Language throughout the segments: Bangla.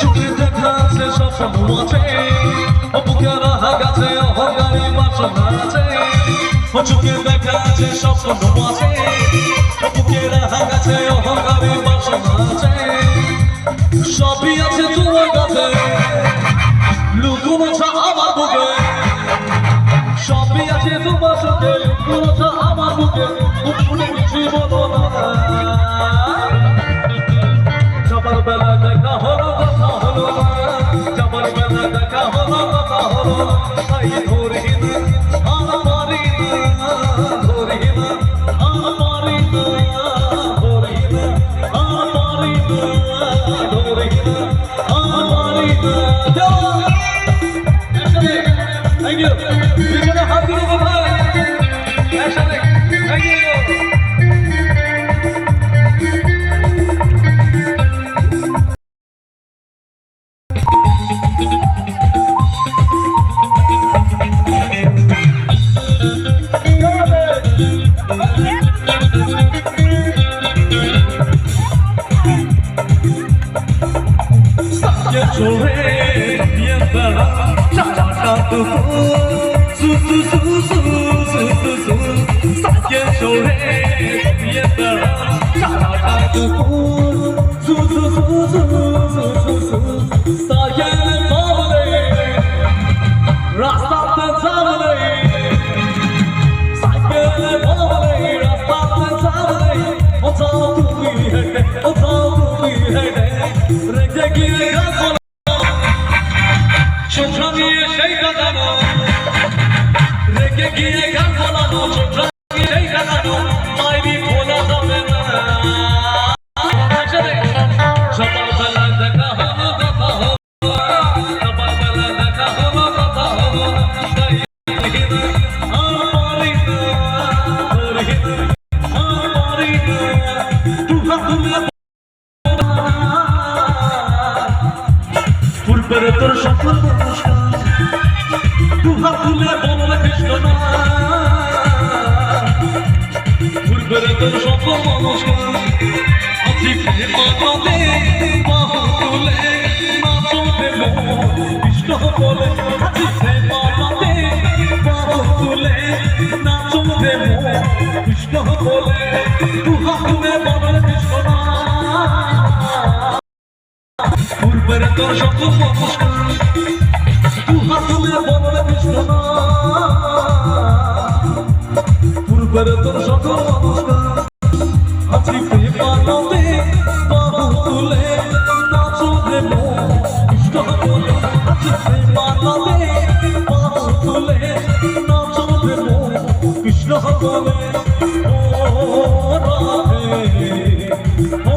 চোখে দেখা আছে স্বপ্ন আছে। ও বুকে রাহা গেছে অহংকারী বাসনা আছে। চোখে দেখা আছে স্বপ্ন আছে। ও বুকে রাহা গেছে অহংকারী বাসনা আছে। সবই আছে তোমার কাছে লুকুনো ছা আমার বুকে। সবই আছে তোমার চোখে, লুকুনো ছা আমার বুকে। কথা 天上来，下下下功夫，苏苏苏苏苏苏苏。天上来，下下下功夫，苏苏。দুহাত তুলে বলল পূর্বের তোর সকল তুলে নাচতে কৃষ্ণ বলে আছি মানবে বাহু তুলে নাচতে কৃষ্ণ বলে দুহাত তুলে বলল কৃষ্ণ তোর সকল আছি প্রেমানন্দে বাহু তুলে নাচো মন। কৃষ্ণ বলে আছি প্রেমানন্দে বাহু তুলে নাচো মন। কৃষ্ণ বলে ও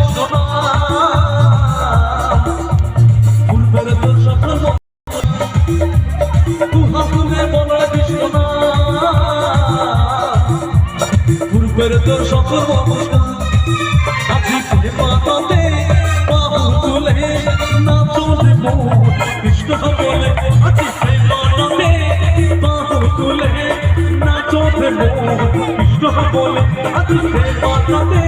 পূর্বের তোর সকল নমস্কার আছি মাতাতে তুলে না চলে কৃষ্ণ বলে, আছি মাতাতে বাবু তুলে না চলে কৃষ্ণ বলে, আছি মাতাতে